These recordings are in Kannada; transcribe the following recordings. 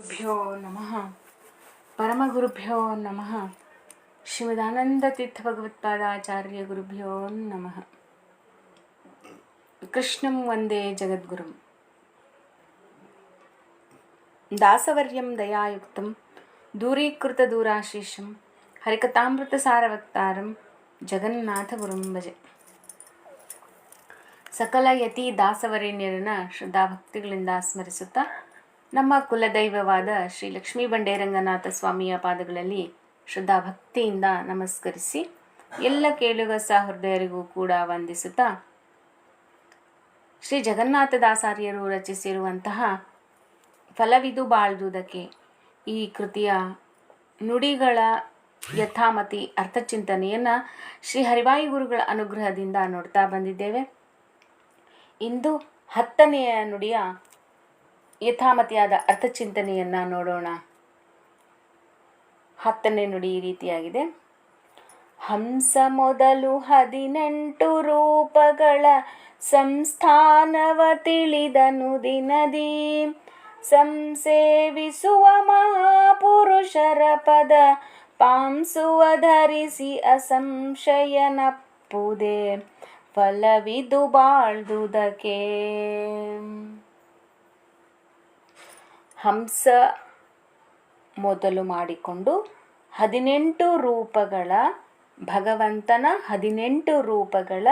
ಗುರುಭ್ಯೋ ನಮಃ. ಪರಮಗುರುಭ್ಯೋ ನಮಃ. ಶ್ರೀಮದಾನಂದತೀರ್ಥ ಭಗವತ್ಪಾದಾಚಾರ್ಯ ಗುರುಭ್ಯೋ ನಮಃ. ಕೃಷ್ಣಂ ವಂದೇ ಜಗದ್ಗುರುಂ. ದಾಸವರ್ಯಂ ದಯಾಯುಕ್ತಂ. ದೂರೀಕೃತ ದೂರಾಶೀಷಂ ಹರಿಕಥಾಮೃತ ಸಾರವಕ್ತಾರಂ. ಜಗನ್ನಾಥ ಗುರುಂ ಭಜೆ. ಸಕಲ ಯತಿ ದಾಸವರೇಣ್ಯರನ್ನ ಶ್ರದ್ಧಾಭಕ್ತಿಗಳಿಂದ ಸ್ಮರಿಸುತ್ತಾ ನಮ್ಮ ಕುಲದೈವವಾದ ಶ್ರೀ ಲಕ್ಷ್ಮೀ ಬಂಡೇರಂಗನಾಥ ಸ್ವಾಮಿಯ ಪಾದಗಳಲ್ಲಿ ಶ್ರದ್ಧಾಭಕ್ತಿಯಿಂದ ನಮಸ್ಕರಿಸಿ ಎಲ್ಲ ಕೇಳುವ ಸಹೃದಯರಿಗೂ ಕೂಡ ವಂದಿಸುತ್ತಾ ಶ್ರೀ ಜಗನ್ನಾಥದಾಸಾರ್ಯರು ರಚಿಸಿರುವಂತಹ ಫಲವಿದು ಬಾಳ್ದುದಕ್ಕೆ ಈ ಕೃತಿಯ ನುಡಿಗಳ ಯಥಾಮತಿ ಅರ್ಥಚಿಂತನೆಯನ್ನು ಶ್ರೀ ಹರಿವಾಯು ಗುರುಗಳ ಅನುಗ್ರಹದಿಂದ ನೋಡ್ತಾ ಬಂದಿದ್ದೇವೆ. ಇಂದು ಹತ್ತನೆಯ ನುಡಿಯ ಯಥಾಮತಿಯಾದ ಅರ್ಥಚಿಂತನೆಯನ್ನು ನೋಡೋಣ. ಹತ್ತನೇ ನುಡಿ ಈ ರೀತಿಯಾಗಿದೆ. ಹಂಸ ಮೊದಲು ಹದಿನೆಂಟು ರೂಪಗಳ ಸಂಸ್ಥಾನವ ತಿಳಿದನು ದಿನದಿ. ಸಂಸೇವಿಸುವ ಮಹಾಪುರುಷರ ಪದ ಪಾಂಸುವ ಧರಿಸಿ ಅಸಂಶಯನಪ್ಪುದೆ. ಫಲವಿದು ಬಾಳ್ದುದಕ್ಕೆ ಹಂಸ ಮೊದಲು ಮಾಡಿಕೊಂಡು ಹದಿನೆಂಟು ರೂಪಗಳ ಭಗವಂತನ ಹದಿನೆಂಟು ರೂಪಗಳ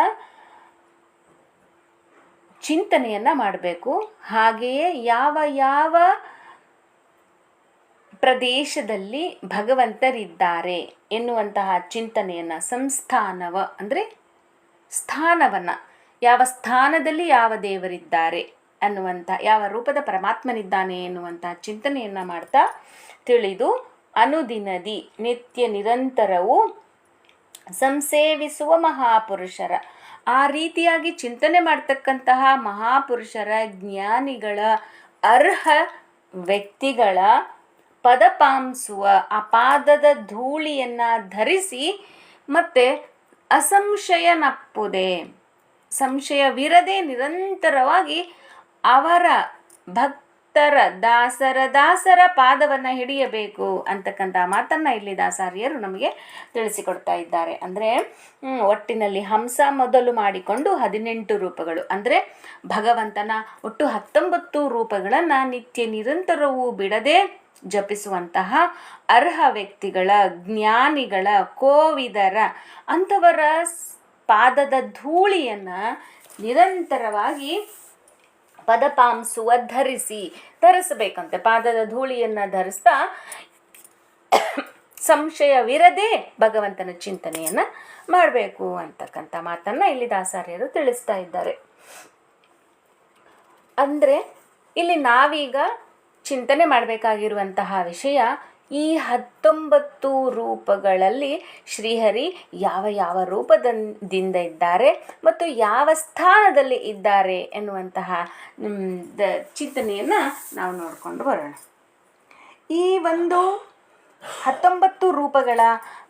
ಚಿಂತನೆಯನ್ನು ಮಾಡಬೇಕು. ಹಾಗೆಯೇ ಯಾವ ಯಾವ ಪ್ರದೇಶದಲ್ಲಿ ಭಗವಂತರಿದ್ದಾರೆ ಎನ್ನುವಂತಹ ಚಿಂತನೆಯನ್ನು ಸಂಸ್ಥಾನವ ಅಂದರೆ ಸ್ಥಾನವನ್ನು, ಯಾವ ಸ್ಥಾನದಲ್ಲಿ ಯಾವ ದೇವರಿದ್ದಾರೆ ಅನ್ನುವಂಥ ಯಾವ ರೂಪದ ಪರಮಾತ್ಮನಿದ್ದಾನೆ ಎನ್ನುವಂಥ ಚಿಂತನೆಯನ್ನು ಮಾಡ್ತಾ ತಿಳಿದು ಅನುದಿನದಿ ನಿತ್ಯ ನಿರಂತರವು ಸಂಸೇವಿಸುವ ಮಹಾಪುರುಷರ. ಆ ರೀತಿಯಾಗಿ ಚಿಂತನೆ ಮಾಡ್ತಕ್ಕಂತಹ ಮಹಾಪುರುಷರ ಜ್ಞಾನಿಗಳ ಅರ್ಹ ವ್ಯಕ್ತಿಗಳ ಪದಪಾಂಸುವ ಆ ಪಾದದ ಧೂಳಿಯನ್ನು ಧರಿಸಿ ಮತ್ತೆ ಅಸಂಶಯನಪ್ಪುದೆ. ಸಂಶಯವಿರದೆ ನಿರಂತರವಾಗಿ ಅವರ ಭಕ್ತರ ದಾಸರ ದಾಸರ ಪಾದವನ್ನು ಹಿಡಿಯಬೇಕು ಅಂತಕ್ಕಂಥ ಮಾತನ್ನು ಇಲ್ಲಿ ದಾಸಾರ್ಯರು ನಮಗೆ ತಿಳಿಸಿಕೊಡ್ತಾ ಇದ್ದಾರೆ. ಅಂದರೆ ಒಟ್ಟಿನಲ್ಲಿ ಹಂಸ ಮೊದಲು ಮಾಡಿಕೊಂಡು ಹದಿನೆಂಟು ರೂಪಗಳು. ಅಂದರೆ, ಭಗವಂತನ ಒಟ್ಟು ಹತ್ತೊಂಬತ್ತು ರೂಪಗಳನ್ನು ನಿತ್ಯ ನಿರಂತರವೂ ಬಿಡದೆ ಜಪಿಸುವಂತಹ ಅರ್ಹ ವ್ಯಕ್ತಿಗಳ, ಜ್ಞಾನಿಗಳ, ಕೋವಿದರ ಅಂಥವರ ಪಾದದ ಧೂಳಿಯನ್ನು ನಿರಂತರವಾಗಿ ಪದಪಾಂಸುವ ಧರಿಸಿ ಧರಿಸಬೇಕಂತೆ. ಪಾದದ ಧೂಳಿಯನ್ನು ಧರಿಸ್ತಾ ಸಂಶಯವಿರದೆ ಭಗವಂತನ ಚಿಂತನೆಯನ್ನು ಮಾಡಬೇಕು ಅಂತಕ್ಕಂಥ ಮಾತನ್ನು ಇಲ್ಲಿ ದಾಸಾರ್ಯರು ತಿಳಿಸ್ತಾ ಇದ್ದಾರೆ. ಅಂದರೆ ಇಲ್ಲಿ ನಾವೀಗ ಚಿಂತನೆ ಮಾಡಬೇಕಾಗಿರುವಂತಹ ವಿಷಯ ಈ ಹತ್ತೊಂಬತ್ತು ರೂಪಗಳಲ್ಲಿ ಶ್ರೀಹರಿ ಯಾವ ಯಾವ ರೂಪದಿಂದ ಇದ್ದಾರೆ ಮತ್ತು ಯಾವ ಸ್ಥಾನದಲ್ಲಿ ಇದ್ದಾರೆ ಎನ್ನುವಂತಹ ಚಿಂತನೆಯನ್ನು ನಾವು ನೋಡಿಕೊಂಡು ಬರೋಣ. ಈ ಒಂದು ಹತ್ತೊಂಬತ್ತು ರೂಪಗಳ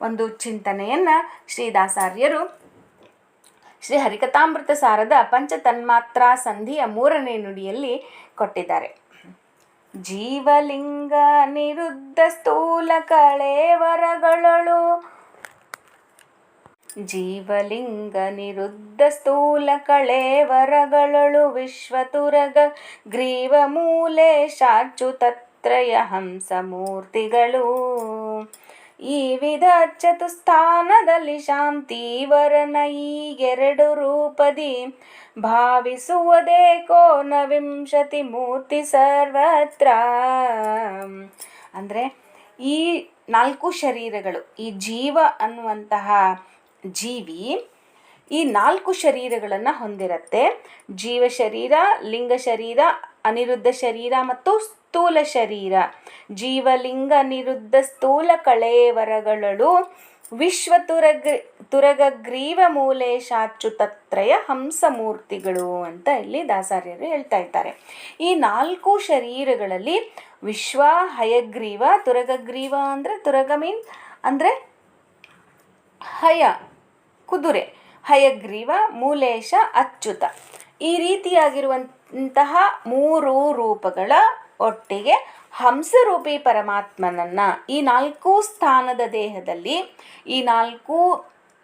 ಒಂದು ಚಿಂತನೆಯನ್ನು ಶ್ರೀದಾಸಾರ್ಯರು ಶ್ರೀ ಹರಿಕಥಾಮೃತ ಸಾರದ ಪಂಚತನ್ಮಾತ್ರ ಸಂಧಿಯ ಮೂರನೇ ನುಡಿಯಲ್ಲಿ ಕೊಟ್ಟಿದ್ದಾರೆ. ಜೀವಲಿಂಗ ನಿರುದ್ಧ ಸ್ಥೂಲ ಕಳೇವರಗಳಳು ಜೀವಲಿಂಗ ನಿರುದ್ಧ ಸ್ಥೂಲ ಕಳೇವರಗಳಳು ವಿಶ್ವತುರಗ ಗ್ರೀವ ಮೂಲೆ ಶಾಚು ತತ್ರಯ ಹಂಸ ಮೂರ್ತಿಗಳು. ಈ ವಿಧ ಚತುಸ್ಥಾನದಲ್ಲಿ ಶಾಂತಿವರನ ಈಗೆರಡು ರೂಪದಿ. ಭಾವಿಸುವುದೇ ಕೋನವಿಂಶತಿ ಮೂರ್ತಿ ಸರ್ವತ್ರ. ಅಂದರೆ ಈ ನಾಲ್ಕು ಶರೀರಗಳು, ಈ ಜೀವ ಅನ್ನುವಂತಹ ಜೀವಿ ಈ ನಾಲ್ಕು ಶರೀರಗಳನ್ನು ಹೊಂದಿರುತ್ತೆ. ಜೀವ ಶರೀರ ಲಿಂಗ ಶರೀರ ಅನಿರುದ್ಧ ಶರೀರ ಮತ್ತು ಸ್ಥೂಲ ಶರೀರ. ಜೀವಲಿಂಗ ನಿರುದ್ಧ ಸ್ಥೂಲ ಕಳೇವರಗಳಳು. ವಿಶ್ವ ತುರಗ, ತುರಗಗ್ರೀವ ಮೂಲೇಶಾಚ್ಯುತತ್ರಯ ಹಂಸಮೂರ್ತಿಗಳು ಅಂತ ಇಲ್ಲಿ ದಾಸಾರ್ಯರು ಹೇಳ್ತಾ ಇದ್ದಾರೆ. ಈ ನಾಲ್ಕು ಶರೀರಗಳಲ್ಲಿ ವಿಶ್ವ, ಹಯಗ್ರೀವ, ತುರಗಗ್ರೀವ ಅಂದರೆ ತುರಗ ಮೀನ್ ಅಂದರೆ ಹಯ, ಕುದುರೆ. ಹಯಗ್ರೀವ, ಮೂಲೇಶ, ಅಚ್ಯುತ. ಈ ರೀತಿಯಾಗಿರುವಂತಹ ಮೂರು ರೂಪಗಳ ಒಟ್ಟಿಗೆ ಹಂಸರೂಪಿ ಪರಮಾತ್ಮನನ್ನ ಈ ನಾಲ್ಕು ಸ್ಥಾನದ ದೇಹದಲ್ಲಿ, ಈ ನಾಲ್ಕು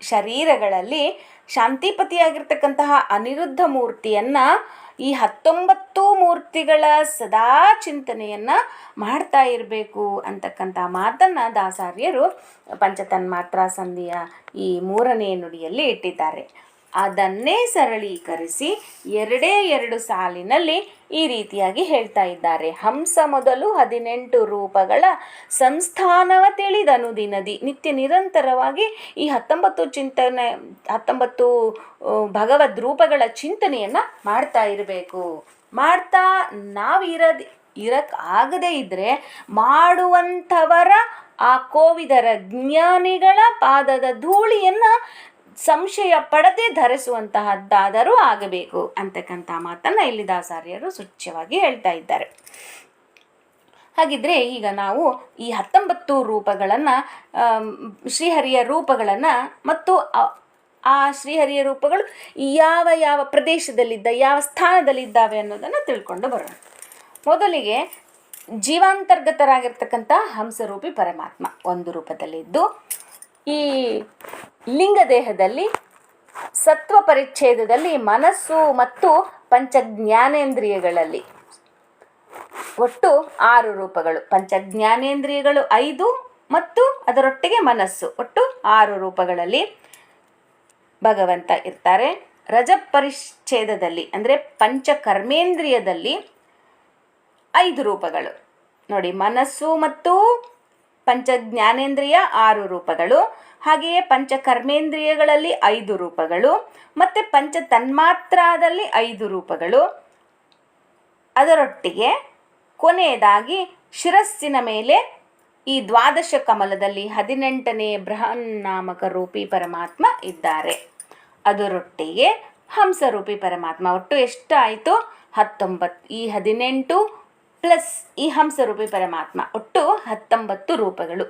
ಶರೀರಗಳಲ್ಲಿ ಶಾಂತಿಪತಿಯಾಗಿರ್ತಕ್ಕಂತಹ ಅನಿರುದ್ಧ ಮೂರ್ತಿಯನ್ನ ಈ ಹತ್ತೊಂಬತ್ತು ಮೂರ್ತಿಗಳ ಸದಾ ಚಿಂತನೆಯನ್ನ ಮಾಡ್ತಾ ಇರಬೇಕು ಅಂತಕ್ಕಂಥ ಮಾತನ್ನ ದಾಸಾರ್ಯರು ಪಂಚತನ್ಮಾತ್ರ ಸಂಧಿಯ ಈ ಮೂರನೇ ನುಡಿಯಲ್ಲಿ ಇಟ್ಟಿದ್ದಾರೆ. ಅದನ್ನೇ ಸರಳೀಕರಿಸಿ ಎರಡೇ ಎರಡು ಸಾಲಿನಲ್ಲಿ ಈ ರೀತಿಯಾಗಿ ಹೇಳ್ತಾ ಇದ್ದಾರೆ. ಹಂಸ ಮೊದಲು ಹದಿನೆಂಟು ರೂಪಗಳ ಸಂಸ್ಥಾನವ ತಿಳಿದನು ದಿನದಿ. ನಿತ್ಯ ನಿರಂತರವಾಗಿ ಈ ಹತ್ತೊಂಬತ್ತು ಚಿಂತನೆ, ಹತ್ತೊಂಬತ್ತು ಭಗವದ್ ರೂಪಗಳ ಚಿಂತನೆಯನ್ನ ಮಾಡ್ತಾ ಇರಬೇಕು. ಮಾಡ್ತಾ ನಾವಿರದ ಇರಕ್ಕೆ ಇರಕ್ ಆಗದೇ ಇದ್ದರೆ ಮಾಡುವಂಥವರ ಆ ಕೋವಿದರ ಜ್ಞಾನಿಗಳ ಪಾದದ ಧೂಳಿಯನ್ನ ಸಂಶಯ ಪಡದೆ ಧರಿಸುವಂತಹದ್ದಾದರೂ ಆಗಬೇಕು ಅಂತಕ್ಕಂಥ ಮಾತನ್ನ ಇಲ್ಲಿ ದಾಸಾರ್ಯರು ಸೂಚ್ಯವಾಗಿ ಹೇಳ್ತಾ ಇದ್ದಾರೆ. ಹಾಗಿದ್ರೆ ಈಗ ನಾವು ಈ ಹತ್ತೊಂಬತ್ತು ರೂಪಗಳನ್ನು ಶ್ರೀಹರಿಯ ರೂಪಗಳನ್ನು ಮತ್ತು ಆ- ಶ್ರೀಹರಿಯ ರೂಪಗಳು ಯಾವ ಯಾವ ಪ್ರದೇಶದಲ್ಲಿದ್ದ, ಯಾವ ಸ್ಥಾನದಲ್ಲಿದ್ದಾವೆ ಅನ್ನೋದನ್ನು ತಿಳ್ಕೊಂಡು ಬರೋಣ. ಮೊದಲಿಗೆ ಜೀವಾಂತರ್ಗತರಾಗಿರ್ತಕ್ಕಂಥ ಹಂಸರೂಪಿ ಪರಮಾತ್ಮ ಒಂದು ರೂಪದಲ್ಲಿದ್ದು, ಈ ಲಿಂಗದೇಹದಲ್ಲಿ, ಸತ್ವ ಪರಿಚ್ಛೇದದಲ್ಲಿ ಮನಸ್ಸು ಮತ್ತು ಪಂಚ ಜ್ಞಾನೇಂದ್ರಿಯಗಳಲ್ಲಿ ಒಟ್ಟು ಆರು ರೂಪಗಳು. ಪಂಚ ಜ್ಞಾನೇಂದ್ರಿಯಗಳು ಐದು ಮತ್ತು ಅದರೊಟ್ಟಿಗೆ ಮನಸ್ಸು. ಒಟ್ಟು ಆರು ರೂಪಗಳಲ್ಲಿ ಭಗವಂತ ಇರ್ತಾರೆ. ರಜ ಪರಿಚ್ಛೇದದಲ್ಲಿ ಅಂದರೆ ಪಂಚ ಕರ್ಮೇಂದ್ರಿಯದಲ್ಲಿ ಐದು ರೂಪಗಳು. ನೋಡಿ, ಮನಸ್ಸು ಮತ್ತು ಪಂಚ ಜ್ಞಾನೇಂದ್ರಿಯ ಆರು ರೂಪಗಳು, ಹಾಗೆಯೇ ಪಂಚ ಕರ್ಮೇಂದ್ರಿಯಗಳಲ್ಲಿ ಐದು ರೂಪಗಳು, ಮತ್ತು ಪಂಚ ತನ್ಮಾತ್ರದಲ್ಲಿ ಐದು ರೂಪಗಳು. ಅದರೊಟ್ಟಿಗೆ ಕೊನೆಯದಾಗಿ ಶಿರಸ್ಸಿನ ಮೇಲೆ ಈ ದ್ವಾದಶ ಕಮಲದಲ್ಲಿ ಹದಿನೆಂಟನೇ ಬೃಹನ್ನಾಮಕ ರೂಪಿ ಪರಮಾತ್ಮ ಇದ್ದಾರೆ. ಅದರೊಟ್ಟಿಗೆ ಹಂಸರೂಪಿ ಪರಮಾತ್ಮ. ಒಟ್ಟು ಎಷ್ಟಾಯಿತು? ಹತ್ತೊಂಬತ್ತು ಈ ಹದಿನೆಂಟು ಪ್ಲಸ್ ಈ ಹಂಸರೂಪಿ ಪರಮಾತ್ಮ, ಒಟ್ಟು ಹತ್ತೊಂಬತ್ತು ರೂಪಗಳು.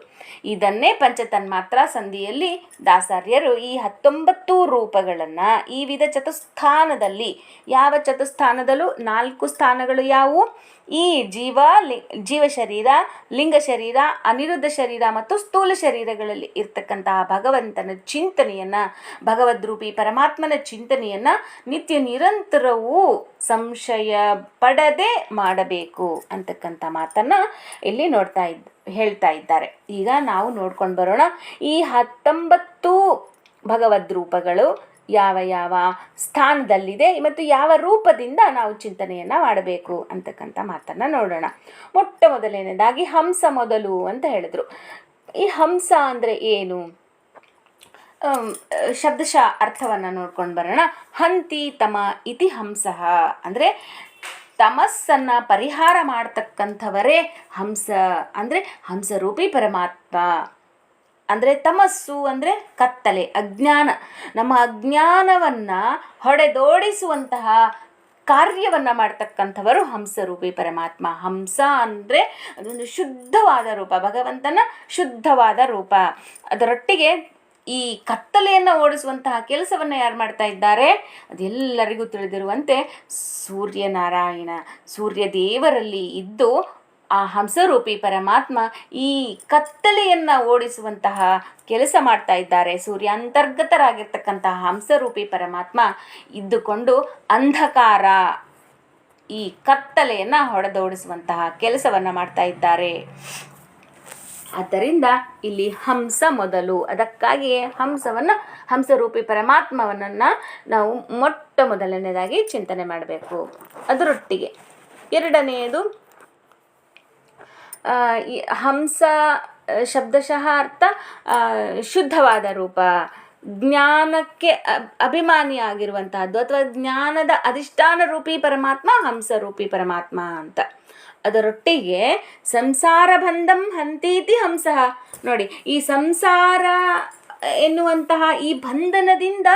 ಇದನ್ನೇ ಪಂಚತನ್ಮಾತ್ರ ಸಂಧಿಯಲ್ಲಿ ದಾಸಾರ್ಯರು ಈ ಹತ್ತೊಂಬತ್ತು ರೂಪಗಳನ್ನು ಈ ವಿಧ ಚತುಸ್ಥಾನದಲ್ಲಿ, ಯಾವ ಚತುಸ್ಥಾನದಲ್ಲೂ ನಾಲ್ಕು ಸ್ಥಾನಗಳು ಯಾವುವು? ಈ ಜೀವ ಲಿ, ಜೀವ ಶರೀರ, ಲಿಂಗ ಶರೀರ, ಅನಿರುದ್ಧ ಶರೀರ ಮತ್ತು ಸ್ಥೂಲ ಶರೀರಗಳಲ್ಲಿ ಇರ್ತಕ್ಕಂತಹ ಭಗವಂತನ ಚಿಂತನೆಯನ್ನು, ಭಗವದ್ರೂಪಿ ಪರಮಾತ್ಮನ ಚಿಂತನೆಯನ್ನು ನಿತ್ಯ ನಿರಂತರವೂ ಸಂಶಯ ಪಡದೆ ಮಾಡಬೇಕು ಅಂತಕ್ಕಂಥ ಮಾತನ್ನು ಇಲ್ಲಿ ನೋಡ್ತಾ ಇದ್ದ ಹೇಳ್ತಾ ಇದ್ದಾರೆ. ಈಗ ನಾವು ನೋಡ್ಕೊಂಡು ಬರೋಣ. ಈ ಹತ್ತೊಂಬತ್ತು ಭಗವದ್ ರೂಪಗಳು ಯಾವ ಯಾವ ಸ್ಥಾನದಲ್ಲಿದೆ ಮತ್ತು ಯಾವ ರೂಪದಿಂದ ನಾವು ಚಿಂತನೆಯನ್ನು ಮಾಡಬೇಕು ಅಂತಕ್ಕಂಥ ಮಾತನ್ನು ನೋಡೋಣ. ಮೊಟ್ಟ ಮೊದಲನೇದಾಗಿ ಹಂಸ ಮೊದಲು ಅಂತ ಹೇಳಿದ್ರು. ಈ ಹಂಸ ಅಂದರೆ ಏನು? ಶಬ್ದಶ ಅರ್ಥವನ್ನು ನೋಡ್ಕೊಂಡು ಬರೋಣ. ಹಂತಿ ತಮ ಇತಿ ಹಂಸ. ಅಂದರೆ ತಮಸ್ಸನ್ನು ಪರಿಹಾರ ಮಾಡ್ತಕ್ಕಂಥವರೇ ಹಂಸ. ಅಂದರೆ ಹಂಸರೂಪಿ ಪರಮಾತ್ಮ. ಅಂದರೆ ತಮಸ್ಸು ಅಂದರೆ ಕತ್ತಲೆ, ಅಜ್ಞಾನ. ನಮ್ಮ ಅಜ್ಞಾನವನ್ನು ಹೊಡೆದೋಡಿಸುವಂತಹ ಕಾರ್ಯವನ್ನು ಮಾಡ್ತಕ್ಕಂಥವರು ಹಂಸರೂಪಿ ಪರಮಾತ್ಮ. ಹಂಸ ಅಂದರೆ ಅದೊಂದು ಶುದ್ಧವಾದ ರೂಪ, ಭಗವಂತನ ಶುದ್ಧವಾದ ರೂಪ. ಅದರೊಟ್ಟಿಗೆ ಈ ಕತ್ತಲೆಯನ್ನು ಓಡಿಸುವಂತಹ ಕೆಲಸವನ್ನು ಯಾರು ಮಾಡ್ತಾ ಇದ್ದಾರೆ? ಅದೆಲ್ಲರಿಗೂ ತಿಳಿದಿರುವಂತೆ ಸೂರ್ಯನಾರಾಯಣ. ಸೂರ್ಯ ದೇವರಲ್ಲಿ ಇದ್ದು ಆ ಹಂಸರೂಪಿ ಪರಮಾತ್ಮ ಈ ಕತ್ತಲೆಯನ್ನು ಓಡಿಸುವಂತಹ ಕೆಲಸ ಮಾಡ್ತಾ ಇದ್ದಾರೆ. ಸೂರ್ಯ ಅಂತರ್ಗತರಾಗಿರ್ತಕ್ಕಂತಹ ಹಂಸರೂಪಿ ಪರಮಾತ್ಮ ಇದ್ದುಕೊಂಡು ಅಂಧಕಾರ ಈ ಕತ್ತಲೆಯನ್ನು ಹೊಡೆದೋಡಿಸುವಂತಹ ಕೆಲಸವನ್ನು ಮಾಡ್ತಾ ಇದ್ದಾರೆ. ಆದ್ದರಿಂದ ಇಲ್ಲಿ ಹಂಸ ಮೊದಲು. ಅದಕ್ಕಾಗಿಯೇ ಹಂಸವನ್ನು, ಹಂಸರೂಪಿ ಪರಮಾತ್ಮವನ್ನ ನಾವು ಮೊಟ್ಟ ಮೊದಲನೇದಾಗಿ ಚಿಂತನೆ ಮಾಡಬೇಕು. ಅದರೊಟ್ಟಿಗೆ ಎರಡನೆಯದು ಹಂಸ ಶಬ್ದಶಃ ಅರ್ಥ ಶುದ್ಧವಾದ ರೂಪ, ಜ್ಞಾನಕ್ಕೆ ಅಭಿಮಾನಿ ಅಭಿಮಾನಿಯಾಗಿರುವಂತಹದ್ದು ಅಥವಾ ಜ್ಞಾನದ ಅಧಿಷ್ಠಾನ ರೂಪಿ ಪರಮಾತ್ಮ ಹಂಸರೂಪಿ ಪರಮಾತ್ಮ ಅಂತ. ಅದರೊಟ್ಟಿಗೆ ಸಂಸಾರ ಬಂಧಂ ಹಂತೀತಿ ಹಂಸ. ನೋಡಿ, ಈ ಸಂಸಾರ ಎನ್ನುವಂತಹ ಈ ಬಂಧನದಿಂದ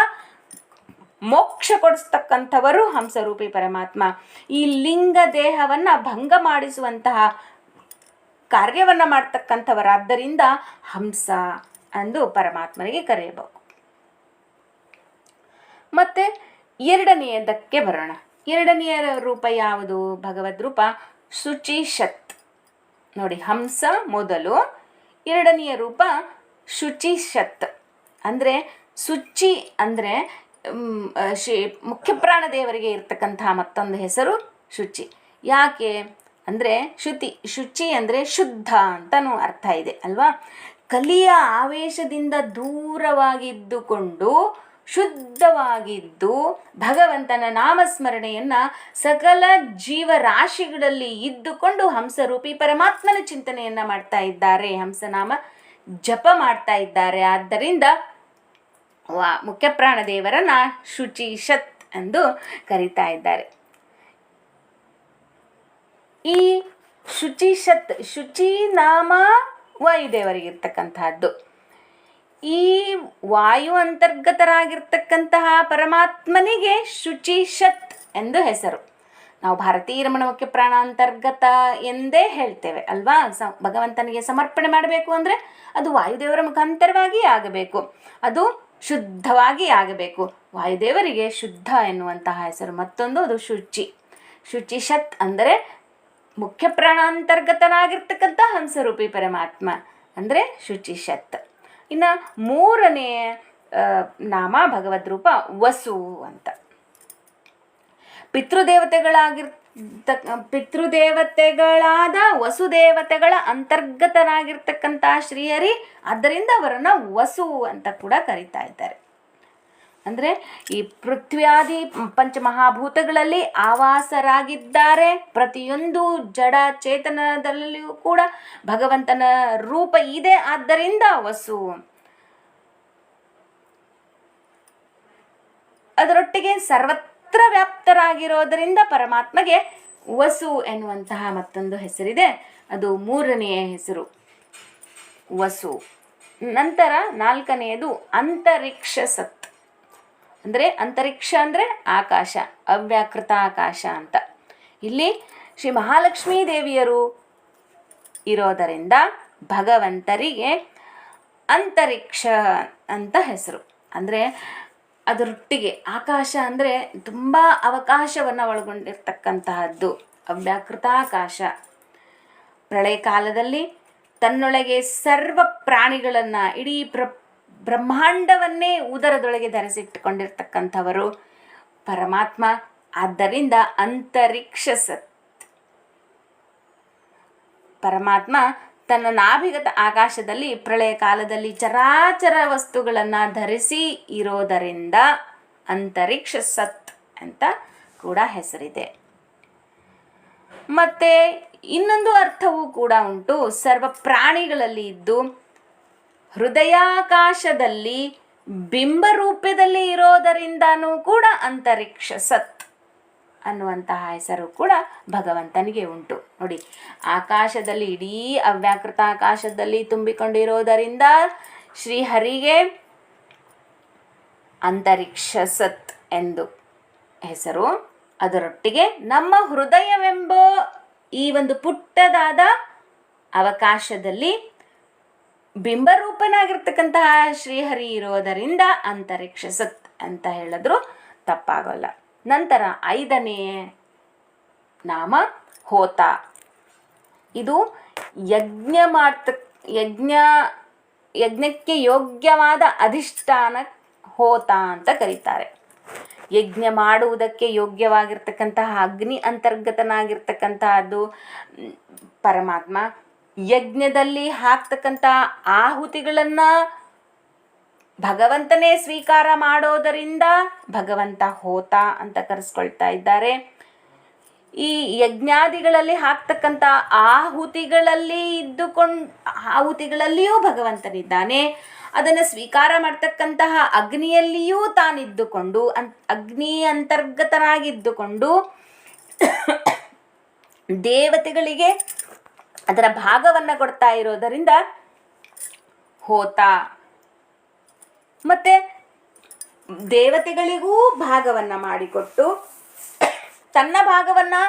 ಮೋಕ್ಷ ಕೊಡಿಸ್ತಕ್ಕಂಥವರು ಹಂಸರೂಪಿ ಪರಮಾತ್ಮ. ಈ ಲಿಂಗ ದೇಹವನ್ನು ಭಂಗ ಮಾಡಿಸುವಂತಹ ಕಾರ್ಯವನ್ನು ಮಾಡ್ತಕ್ಕಂಥವರಾದ್ದರಿಂದ ಹಂಸ ಅಂದು ಪರಮಾತ್ಮನಿಗೆ ಕರೆಯಬಹುದು ಮತ್ತೆ ಎರಡನೆಯದಕ್ಕೆ ಬರೋಣ. ಎರಡನೆಯ ರೂಪ ಯಾವುದು? ಭಗವದ್ ರೂಪ ಶುಚಿಷತ್ ನೋಡಿ, ಹಂಸ ಮೊದಲು, ಎರಡನೆಯ ರೂಪ ಶುಚಿಷತ್ ಅಂದರೆ ಶುಚಿ ಅಂದರೆ ಶ್ರೀ ಮುಖ್ಯಪ್ರಾಣ ಪ್ರಾಣದೇವರಿಗೆ ಇರ್ತಕ್ಕಂತಹ ಮತ್ತೊಂದು ಹೆಸರು ಶುಚಿ. ಯಾಕೆ? ಅಂದರೆ ಶುತಿ ಶುಚಿ ಅಂದರೆ ಶುದ್ಧ ಅಂತನೂ ಅರ್ಥ ಇದೆ, ಅಲ್ವಾ? ಕಲಿಯ ಆವೇಶದಿಂದ ದೂರವಾಗಿದ್ದುಕೊಂಡು ಶುದ್ಧವಾಗಿದ್ದು ಭಗವಂತನ ನಾಮಸ್ಮರಣೆಯನ್ನು ಸಕಲ ಜೀವರಾಶಿಗಳಲ್ಲಿ ಇದ್ದುಕೊಂಡು ಹಂಸರೂಪಿ ಪರಮಾತ್ಮನ ಚಿಂತನೆಯನ್ನು ಮಾಡ್ತಾ ಇದ್ದಾರೆ, ಹಂಸನಾಮ ಜಪ ಮಾಡ್ತಾ ಇದ್ದಾರೆ. ಆದ್ದರಿಂದ ವಾ ಮುಖ್ಯಪ್ರಾಣ ದೇವರನ್ನ ಶುಚಿ ಶತ್ ಎಂದು ಕರೀತಾ ಇದ್ದಾರೆ. ಈ ಶುಚಿ ಶತ್, ಶುಚಿ ನಾಮ ವಾಯುದೇವರಿಗಿರ್ತಕ್ಕಂತಹದ್ದು. ಈ ವಾಯು ಅಂತರ್ಗತರಾಗಿರ್ತಕ್ಕಂತಹ ಪರಮಾತ್ಮನಿಗೆ ಶುಚಿ ಶತ್ ಎಂದು ಹೆಸರು. ನಾವು ಭಾರತೀಯ ರಮಣ ಮುಖ್ಯ ಪ್ರಾಣ ಅಂತರ್ಗತ ಎಂದೇ ಹೇಳ್ತೇವೆ, ಅಲ್ವಾ? ಸ, ಭಗವಂತನಿಗೆ ಸಮರ್ಪಣೆ ಮಾಡಬೇಕು ಅಂದರೆ ಅದು ವಾಯುದೇವರ ಮುಖಾಂತರವಾಗಿ ಆಗಬೇಕು, ಅದು ಶುದ್ಧವಾಗಿ ಆಗಬೇಕು. ವಾಯುದೇವರಿಗೆ ಶುದ್ಧ ಎನ್ನುವಂತಹ ಹೆಸರು ಮತ್ತೊಂದು, ಅದು ಶುಚಿ. ಶುಚಿಶತ್ ಅಂದರೆ ಮುಖ್ಯ ಪ್ರಾಣಾಂತರ್ಗತನಾಗಿರ್ತಕ್ಕಂಥ ಹಂಸರೂಪಿ ಪರಮಾತ್ಮ ಅಂದರೆ ಶುಚಿಷತ್ ಇನ್ನು ಮೂರನೇ ನಾಮ ಭಗವದ್ ರೂಪ ವಸು ಅಂತ. ಪಿತೃದೇವತೆಗಳಾಗಿರ್ತ, ಪಿತೃದೇವತೆಗಳಾದ ವಸುದೇವತೆಗಳ ಅಂತರ್ಗತನಾಗಿರ್ತಕ್ಕಂಥ ಶ್ರೀಹರಿ, ಅದರಿಂದ ಅವರನ್ನು ವಸು ಅಂತ ಕೂಡ ಕರೀತಾ ಇದ್ದಾರೆ. ಅಂದರೆ ಈ ಪೃಥ್ವ್ಯಾದಿ ಪಂಚಮಹಾಭೂತಗಳಲ್ಲಿ ಆವಾಸರಾಗಿದ್ದಾರೆ. ಪ್ರತಿಯೊಂದು ಜಡ ಚೇತನದಲ್ಲಿಯೂ ಕೂಡ ಭಗವಂತನ ರೂಪ ಇದೆ. ಆದ್ದರಿಂದ ವಸು, ಅದರೊಟ್ಟಿಗೆ ಸರ್ವತ್ರ ವ್ಯಾಪ್ತರಾಗಿರೋದರಿಂದ ಪರಮಾತ್ಮಗೆ ವಸು ಎನ್ನುವಂತಹ ಮತ್ತೊಂದು ಹೆಸರಿದೆ. ಅದು ಮೂರನೆಯ ಹೆಸರು, ವಸು. ನಂತರ ನಾಲ್ಕನೆಯದು ಅಂತರಿಕ್ಷ ಸತ್ ಅಂದರೆ ಅಂತರಿಕ್ಷ ಅಂದರೆ ಆಕಾಶ, ಅವ್ಯಾಕೃತ ಆಕಾಶ ಅಂತ. ಇಲ್ಲಿ ಶ್ರೀ ಮಹಾಲಕ್ಷ್ಮೀ ದೇವಿಯರು ಇರೋದರಿಂದ ಭಗವಂತರಿಗೆ ಅಂತರಿಕ್ಷ ಅಂತ ಹೆಸರು. ಅಂದರೆ ಅದರೊಟ್ಟಿಗೆ ಆಕಾಶ ಅಂದರೆ ತುಂಬ ಅವಕಾಶವನ್ನು ಒಳಗೊಂಡಿರ್ತಕ್ಕಂತಹದ್ದು. ಅವ್ಯಾಕೃತಾಕಾಶ ಪ್ರಳಯ ಕಾಲದಲ್ಲಿ ತನ್ನೊಳಗೆ ಸರ್ವ ಪ್ರಾಣಿಗಳನ್ನು ಇಡೀ ಪ್ರ ಬ್ರಹ್ಮಾಂಡವನ್ನೇ ಉದರದೊಳಗೆ ಧರಿಸಿಟ್ಟುಕೊಂಡಿರ್ತಕ್ಕಂಥವರು ಪರಮಾತ್ಮ. ಆದ್ದರಿಂದ ಅಂತರಿಕ್ಷ ಸತ್. ಪರಮಾತ್ಮ ತನ್ನ ನಾಭಿಗತ ಆಕಾಶದಲ್ಲಿ ಪ್ರಳಯ ಕಾಲದಲ್ಲಿ ಚರಾಚರ ವಸ್ತುಗಳನ್ನು ಧರಿಸಿ ಇರೋದರಿಂದ ಅಂತರಿಕ್ಷ ಸತ್ ಅಂತ ಕೂಡ ಹೆಸರಿದೆ. ಮತ್ತೆ ಇನ್ನೊಂದು ಅರ್ಥವೂ ಕೂಡ ಉಂಟು. ಸರ್ವ ಪ್ರಾಣಿಗಳಲ್ಲಿ ಇದ್ದು ಹೃದಯಾಕಾಶದಲ್ಲಿ ಬಿಂಬ ರೂಪದಲ್ಲಿ ಇರೋದರಿಂದನೂ ಕೂಡ ಅಂತರಿಕ್ಷ ಸತ್ ಅನ್ನುವಂತಹ ಹೆಸರು ಕೂಡ ಭಗವಂತನಿಗೆ ಉಂಟು. ನೋಡಿ, ಆಕಾಶದಲ್ಲಿ, ಇಡೀ ಅವ್ಯಾಕೃತ ಆಕಾಶದಲ್ಲಿ ತುಂಬಿಕೊಂಡಿರೋದರಿಂದ ಶ್ರೀಹರಿಗೆ ಅಂತರಿಕ್ಷ ಸತ್ ಎಂದು ಹೆಸರು. ಅದರೊಟ್ಟಿಗೆ ನಮ್ಮ ಹೃದಯವೆಂಬ ಈ ಒಂದು ಪುಟ್ಟದಾದ ಅವಕಾಶದಲ್ಲಿ ಬಿಂಬರೂಪನಾಗಿರ್ತಕ್ಕಂತಹ ಶ್ರೀಹರಿ ಇರೋದರಿಂದ ಅಂತರಿಕ್ಷ ಸತ್ ಅಂತ ಹೇಳಿದ್ರು. ತಪ್ಪಾಗಲ್ಲ. ನಂತರ ಐದನೇ ನಾಮ ಹೋತ. ಇದು ಯಜ್ಞ ಮಾಡ್ತ, ಯಜ್ಞ, ಯಜ್ಞಕ್ಕೆ ಯೋಗ್ಯವಾದ ಅಧಿಷ್ಠಾನ ಹೋತ ಅಂತ ಕರೀತಾರೆ. ಯಜ್ಞ ಮಾಡುವುದಕ್ಕೆ ಯೋಗ್ಯವಾಗಿರ್ತಕ್ಕಂತಹ ಅಗ್ನಿ ಅಂತರ್ಗತನಾಗಿರ್ತಕ್ಕಂತಹದ್ದು ಪರಮಾತ್ಮ ಯಜ್ಞದಲ್ಲಿ ಹಾಕ್ತಕ್ಕಂಥ ಆಹುತಿಗಳನ್ನು ಭಗವಂತನೇ ಸ್ವೀಕಾರ ಮಾಡೋದರಿಂದ ಭಗವಂತ ಹೋತ ಅಂತ ಕರೆಸ್ಕೊಳ್ತಾ ಇದ್ದಾರೆ. ಈ ಯಜ್ಞಾದಿಗಳಲ್ಲಿ ಹಾಕ್ತಕ್ಕಂಥ ಆಹುತಿಗಳಲ್ಲಿ ಇದ್ದುಕೊಂಡು, ಆಹುತಿಗಳಲ್ಲಿಯೂ ಭಗವಂತನಿದ್ದಾನೆ. ಅದನ್ನು ಸ್ವೀಕಾರ ಮಾಡ್ತಕ್ಕಂತಹ ಅಗ್ನಿಯಲ್ಲಿಯೂ ತಾನಿದ್ದುಕೊಂಡು, ಅನ್, ಅಗ್ನಿ ಅಂತರ್ಗತನಾಗಿದ್ದುಕೊಂಡು, ದೇವತೆಗಳಿಗೆ ಅದರ ಭಾಗವನ್ನು ಕೊಡ್ತಾ ಇರೋದರಿಂದ ಹೋತ. ಮತ್ತೆ ದೇವತೆಗಳಿಗೂ ಭಾಗವನ್ನು ಮಾಡಿಕೊಟ್ಟು ತನ್ನ ಭಾಗವನ್ನು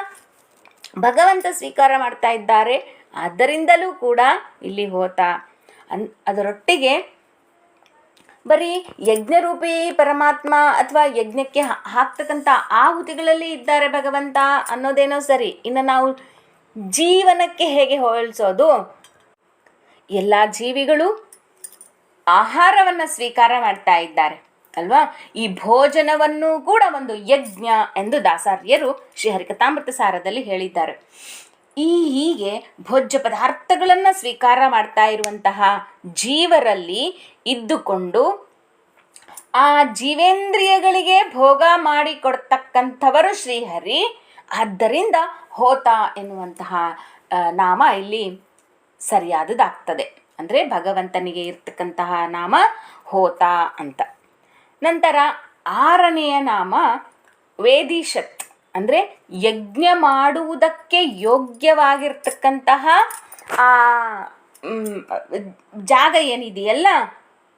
ಭಗವಂತ ಸ್ವೀಕಾರ ಮಾಡ್ತಾ ಇದ್ದಾರೆ. ಆದ್ದರಿಂದಲೂ ಕೂಡ ಇಲ್ಲಿ ಹೋತ. ಅನ್ ಅದರೊಟ್ಟಿಗೆ ಬರೀ ಯಜ್ಞರೂಪಿ ಪರಮಾತ್ಮ ಅಥವಾ ಯಜ್ಞಕ್ಕೆ ಹಾಕ್ತಕ್ಕಂಥ ಆಹುತಿಗಳಲ್ಲಿ ಇದ್ದಾರೆ ಭಗವಂತ ಅನ್ನೋದೇನೋ ಸರಿ. ಇನ್ನು ನಾವು ಜೀವನಕ್ಕೆ ಹೇಗೆ ಹೋಲಿಸೋದು? ಎಲ್ಲ ಜೀವಿಗಳು ಆಹಾರವನ್ನು ಸ್ವೀಕಾರ ಮಾಡ್ತಾ ಇದ್ದಾರೆ, ಅಲ್ವಾ? ಈ ಭೋಜನವನ್ನು ಕೂಡ ಒಂದು ಯಜ್ಞ ಎಂದು ದಾಸಾರ್ಯರು ಶ್ರೀಹರಿಕತಾಮೃತ ಸಾರದಲ್ಲಿ ಹೇಳಿದ್ದಾರೆ. ಈ ಹೀಗೆ ಭೋಜ್ಯ ಪದಾರ್ಥಗಳನ್ನು ಸ್ವೀಕಾರ ಮಾಡ್ತಾ ಇರುವಂತಹ ಜೀವರಲ್ಲಿ ಇದ್ದುಕೊಂಡು ಆ ಜೀವೇಂದ್ರಿಯಗಳಿಗೆ ಭೋಗ ಮಾಡಿಕೊಡ್ತಕ್ಕಂಥವರು ಶ್ರೀಹರಿ ಆದ್ದರಿಂದ ಹೋತ ಎನ್ನುವಂತಹ ನಾಮ ಇಲ್ಲಿ ಸರಿಯಾದದಾಗ್ತದೆ. ಅಂದರೆ ಭಗವಂತನಿಗೆ ಇರ್ತಕ್ಕಂತಹ ನಾಮ ಹೋತ ಅಂತ. ನಂತರ ಆರನೆಯ ನಾಮ ವೇದಿಷತ್ ಅಂದರೆ ಯಜ್ಞ ಮಾಡುವುದಕ್ಕೆ ಯೋಗ್ಯವಾಗಿರ್ತಕ್ಕಂತಹ, ಆ ಜಾಗ ಏನಿದೆಯಲ್ಲ,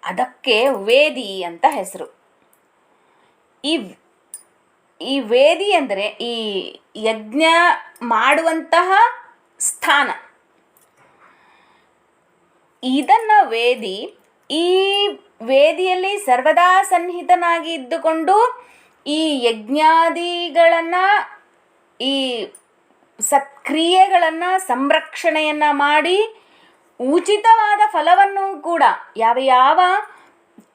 ಅದಕ್ಕೆ ವೇದಿ ಅಂತ ಹೆಸರು. ಈ ಈ ವೇದಿ ಅಂದರೆ ಈ ಯಜ್ಞ ಮಾಡುವಂತಹ ಸ್ಥಾನ. ಇದನ್ನ ವೇದಿ ಈ ವೇದಿಯಲ್ಲಿ ಸರ್ವದಾ ಸನ್ನಿಹಿತನಾಗಿ ಇದ್ದುಕೊಂಡು ಈ ಯಜ್ಞಾದಿಗಳನ್ನು, ಈ ಸತ್ಕ್ರಿಯೆಗಳನ್ನು ಸಂರಕ್ಷಣೆಯನ್ನು ಮಾಡಿ, ಉಚಿತವಾದ ಫಲವನ್ನು ಕೂಡ ಯಾವ ಯಾವ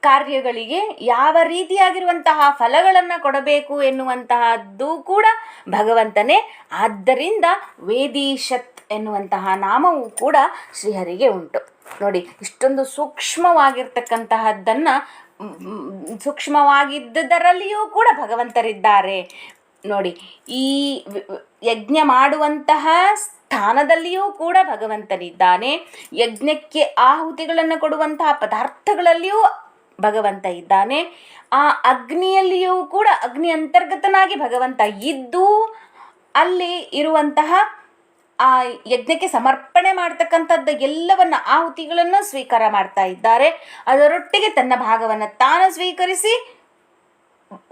ಕಾರ್ಯಗಳಿಗೆ ಯಾವ ರೀತಿಯಾಗಿರುವಂತಹ ಫಲಗಳನ್ನು ಕೊಡಬೇಕು ಎನ್ನುವಂತಹದ್ದು ಕೂಡ ಭಗವಂತನೇ. ಆದ್ದರಿಂದ ವೇದೀಶತ್ ಎನ್ನುವಂತಹ ನಾಮವು ಕೂಡ ಶ್ರೀಹರಿಗೆ ಉಂಟು. ನೋಡಿ, ಇಷ್ಟೊಂದು ಸೂಕ್ಷ್ಮವಾಗಿರ್ತಕ್ಕಂತಹದ್ದನ್ನು ಸೂಕ್ಷ್ಮವಾಗಿದ್ದರಲ್ಲಿಯೂ ಕೂಡ ಭಗವಂತರಿದ್ದಾರೆ. ನೋಡಿ, ಈ ಯಜ್ಞ ಮಾಡುವಂತಹ ಸ್ಥಾನದಲ್ಲಿಯೂ ಕೂಡ ಭಗವಂತನಿದ್ದಾನೆ. ಯಜ್ಞಕ್ಕೆ ಆಹುತಿಗಳನ್ನು ಕೊಡುವಂತಹ ಪದಾರ್ಥಗಳಲ್ಲಿಯೂ ಭಗವಂತ ಇದ್ದಾನೆ. ಆ ಅಗ್ನಿಯಲ್ಲಿಯೂ ಕೂಡ ಅಗ್ನಿ ಅಂತರ್ಗತನಾಗಿ ಭಗವಂತ ಇದ್ದು, ಅಲ್ಲಿ ಇರುವಂತಹ ಆ ಯಜ್ಞಕ್ಕೆ ಸಮರ್ಪಣೆ ಮಾಡ್ತಕ್ಕಂಥದ್ದು ಎಲ್ಲವನ್ನ ಆಹುತಿಗಳನ್ನು ಸ್ವೀಕಾರ ಮಾಡ್ತಾ ಇದ್ದಾರೆ. ಅದರೊಟ್ಟಿಗೆ ತನ್ನ ಭಾಗವನ್ನು ತಾನು ಸ್ವೀಕರಿಸಿ,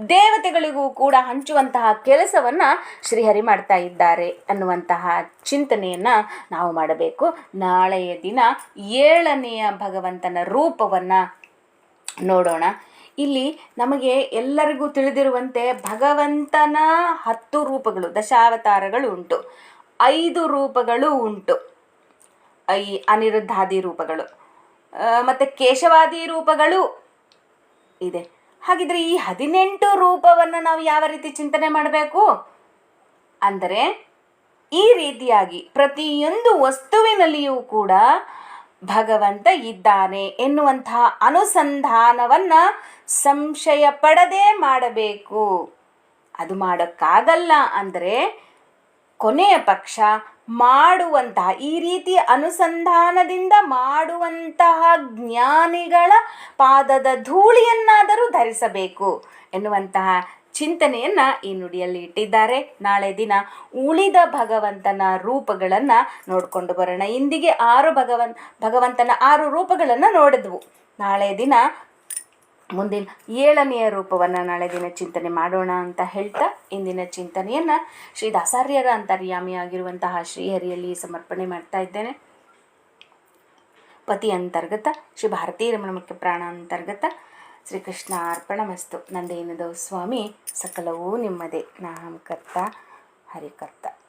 ದೇವತೆಗಳಿಗೂ ಕೂಡ ಹಂಚುವಂತಹ ಕೆಲಸವನ್ನ ಶ್ರೀಹರಿ ಮಾಡ್ತಾ ಇದ್ದಾರೆ ಅನ್ನುವಂತಹ ಚಿಂತನೆಯನ್ನ ನಾವು ಮಾಡಬೇಕು. ನಾಳೆಯ ದಿನ ಏಳನೆಯ ಭಗವಂತನ ರೂಪವನ್ನ ನೋಡೋಣ. ಇಲ್ಲಿ ನಮಗೆ ಎಲ್ಲರಿಗೂ ತಿಳಿದಿರುವಂತೆ ಭಗವಂತನ ಹತ್ತು ರೂಪಗಳು, ದಶಾವತಾರಗಳು ಉಂಟು. ಐದು ರೂಪಗಳು ಉಂಟು. ಈ ಅನಿರುದ್ಧಾದಿ ರೂಪಗಳು. ಮತ್ತು ಕೇಶವಾದಿ ರೂಪಗಳು ಇದೆ. ಹಾಗಿದ್ರೆ ಈ ಹದಿನೆಂಟು ರೂಪವನ್ನು ನಾವು ಯಾವ ರೀತಿ ಚಿಂತನೆ ಮಾಡಬೇಕು? ಅಂದರೆ ಈ ರೀತಿಯಾಗಿ ಪ್ರತಿಯೊಂದು ವಸ್ತುವಿನಲ್ಲಿಯೂ ಕೂಡ ಭಗವಂತ ಇದ್ದಾನೆ ಎನ್ನುವಂತಹ ಅನುಸಂಧಾನವನ್ನು ಸಂಶಯ ಪಡದೆ ಮಾಡಬೇಕು. ಅದು ಮಾಡೋಕ್ಕಾಗಲ್ಲ ಅಂದರೆ ಕೊನೆಯ ಪಕ್ಷ ಮಾಡುವಂತಹ ಈ ರೀತಿ ಅನುಸಂಧಾನದಿಂದ ಮಾಡುವಂತಹ ಜ್ಞಾನಿಗಳ ಪಾದದ ಧೂಳಿಯನ್ನಾದರೂ ಧರಿಸಬೇಕು. ಎನ್ನುವಂತಹ ಚಿಂತನೆಯನ್ನ ಈ ನುಡಿಯಲ್ಲಿ ಇಟ್ಟಿದ್ದಾರೆ. ನಾಳೆ ದಿನ ಉಳಿದ ಭಗವಂತನ ರೂಪಗಳನ್ನ ನೋಡ್ಕೊಂಡು ಬರೋಣ. ಇಂದಿಗೆ ಆರು ಭಗವನ್, ಭಗವಂತನ ಆರು ರೂಪಗಳನ್ನು ನೋಡಿದ್ವು. ನಾಳೆ ದಿನ ಮುಂದಿನ ಏಳನೆಯ ರೂಪವನ್ನು ನಾಳೆ ದಿನ ಚಿಂತನೆ ಮಾಡೋಣ ಅಂತ ಹೇಳ್ತಾ ಇಂದಿನ ಚಿಂತನೆಯನ್ನು ಶ್ರೀ ದಾಸಾರ್ಯರ ಅಂತರ್ಯಾಮಿಯಾಗಿರುವಂತಹ ಶ್ರೀಹರಿಯಲ್ಲಿ ಸಮರ್ಪಣೆ ಮಾಡ್ತಾ ಇದ್ದೇನೆ. ಪತಿ ಅಂತರ್ಗತ, ಶ್ರೀ ಭಾರತೀ ರಮಣ ಮುಖ್ಯ ಪ್ರಾಣ ಅಂತರ್ಗತ ಶ್ರೀಕೃಷ್ಣ ಅರ್ಪಣಮಸ್ತು. ನಂದೇನದೋ ಸ್ವಾಮಿ ಸಕಲವೂ ನಿಮ್ಮದೇ. ನಾಹಂ ಕರ್ತ ಹರಿಕರ್ತ.